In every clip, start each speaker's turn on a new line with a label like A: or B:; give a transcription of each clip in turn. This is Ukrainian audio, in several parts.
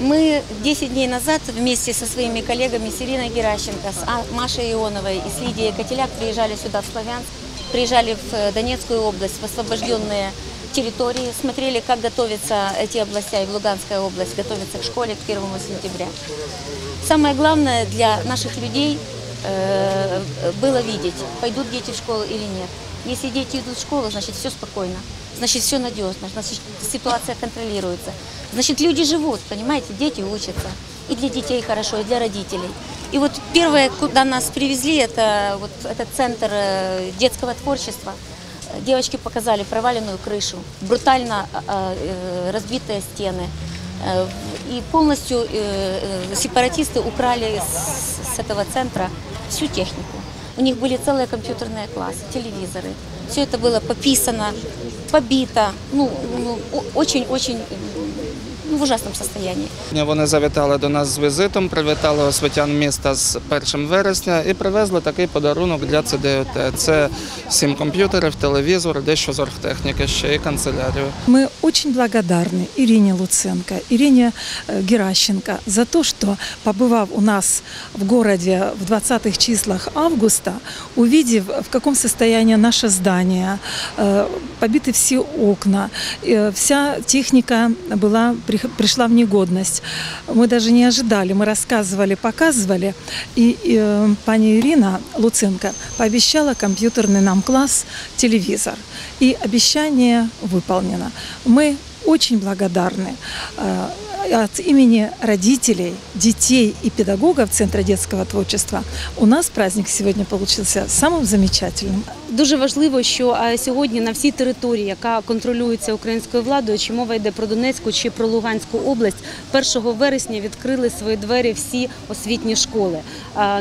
A: Мы 10 дней назад вместе со своими коллегами с Ириной Геращенко, с А- Машей Ионовой и с Лидией Котеляк приезжали сюда, в Славянск, приезжали в э, Донецкую область, в освобожденные территории, смотрели, как готовятся эти областя, и в Луганская область готовится к школе к 1 сентября. Самое главное для наших людей э, было видеть, пойдут дети в школу или нет. Если дети идут в школу, значит все спокойно, значит все надежно, значит ситуация контролируется. Значит люди живут, понимаете, дети учатся. И для детей хорошо, и для родителей. И вот первое, куда нас привезли, это вот этот центр э, детского творчества. Девочки показали проваленную крышу, брутально э, э, разбитые стены. И полностью сепаратисты украли с этого центра всю технику. У них были целые компьютерные классы, телевизоры. Все это было пописано, побито, ну, ну, о- очень-очень ну, в ужасном состоянии.
B: Вони завітали до нас з візитом, привітали освітян міста з 1 вересня і привезли такий подарунок для ЦДОТ. Це сім комп'ютерів, телевізор, дещо з оргтехніки, ще і канцелярію.
C: Мы очень благодарны Ирине Луценко, Ирине э, Геращенко за то, что, побывав у нас в городе в 20-х числах августа, увидев, в каком состоянии наше здание, э, побиты все окна, э, вся техника была, прих- пришла в негодность. Мы даже не ожидали, мы рассказывали, показывали, и э, пани Ирина Луценко пообещала компьютерный нам класс, телевизор. И обещание выполнено. Мы очень благодарны э, от имени родителей, детей и педагогов Центра детского творчества. У нас праздник сегодня получился самым замечательным.
D: Дуже важливо, що сьогодні на всій території, яка контролюється українською владою, чи мова йде про Донецьку чи про Луганську область, 1 вересня відкрили свої двері всі освітні школи.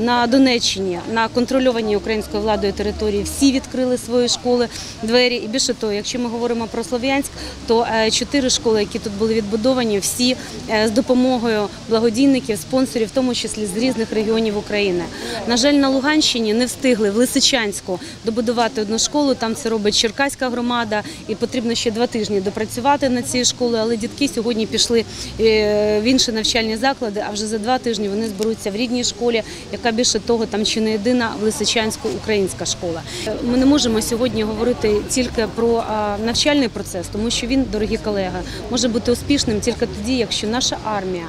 D: На Донеччині, на контрольованій українською владою території, всі відкрили свої школи двері. І більше того, якщо ми говоримо про Слов'янськ, то е, чотири школи, які тут були відбудовані, всі з допомогою благодійників, спонсорів, в тому числі з різних регіонів України. На жаль, на Луганщині не встигли в Лисичанську добудувати одну школу. Там це робить Черкаська громада, і потрібно ще два тижні допрацювати над цією школою. Але дітки сьогодні пішли е, в інші навчальні заклади. А вже за два тижні вони зберуться в рідній школі, яка більше того, там чи не єдина в Лисичанську українська школа. Е, Ми не можемо сьогодні говорити тільки про навчальний процес, тому що він, дорогі колеги, може бути успішним тільки тоді, якщо наша армія.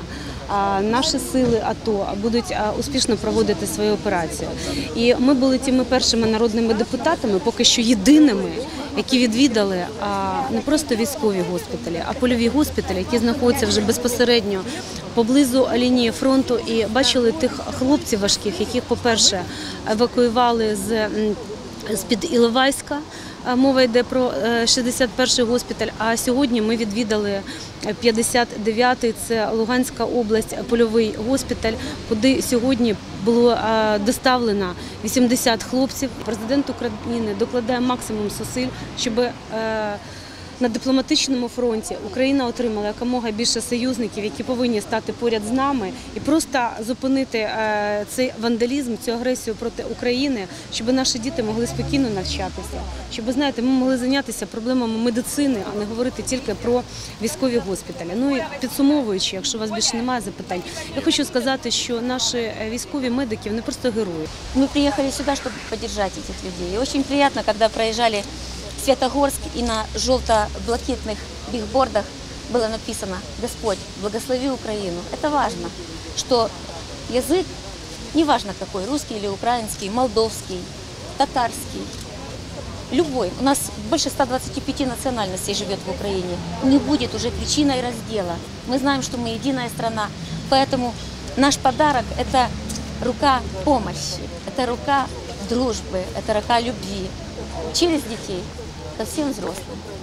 D: Наші сили АТО будуть успішно проводити свою операцію. І ми були тими першими народними депутатами, поки що єдиними, які відвідали не просто військові госпіталі, а польові госпіталі, які знаходяться вже безпосередньо поблизу лінії фронту, і бачили тих хлопців важких, яких, по-перше, евакуювали з з-під Іловайська. Е, Мова йде про е, 61-й госпіталь. А сьогодні ми відвідали е, 59-й, це Луганська область, е, польовий госпіталь, куди сьогодні було е, доставлено 80 хлопців. Президент України докладає максимум зусиль, щоб е, на дипломатичному фронті Україна отримала якомога більше союзників, які повинні стати поряд з нами, і просто зупинити е, цей вандалізм, цю агресію проти України, щоб наші діти могли спокійно навчатися, щоб знаєте, ми могли зайнятися проблемами медицини, а не говорити тільки про військові госпіталі. Ну і підсумовуючи, якщо у вас більше немає запитань, я хочу сказати, що наші е, військові медики вони просто герої.
A: Мы приехали сюда, чтобы поддержать этих людей. И очень приятно, когда проезжали Светогорск и на желто-блакитных бигбордах было написано «Господь, благослови Украину». Это важно, что язык, неважно какой, русский или украинский, молдовский, татарский, любой, у нас больше 125 национальностей живет в Украине, не будет уже причиной раздела. Мы знаем, что мы единая страна, поэтому наш подарок – это рука помощи, это рука дружбы, это рука любви через детей ко всем взрослым.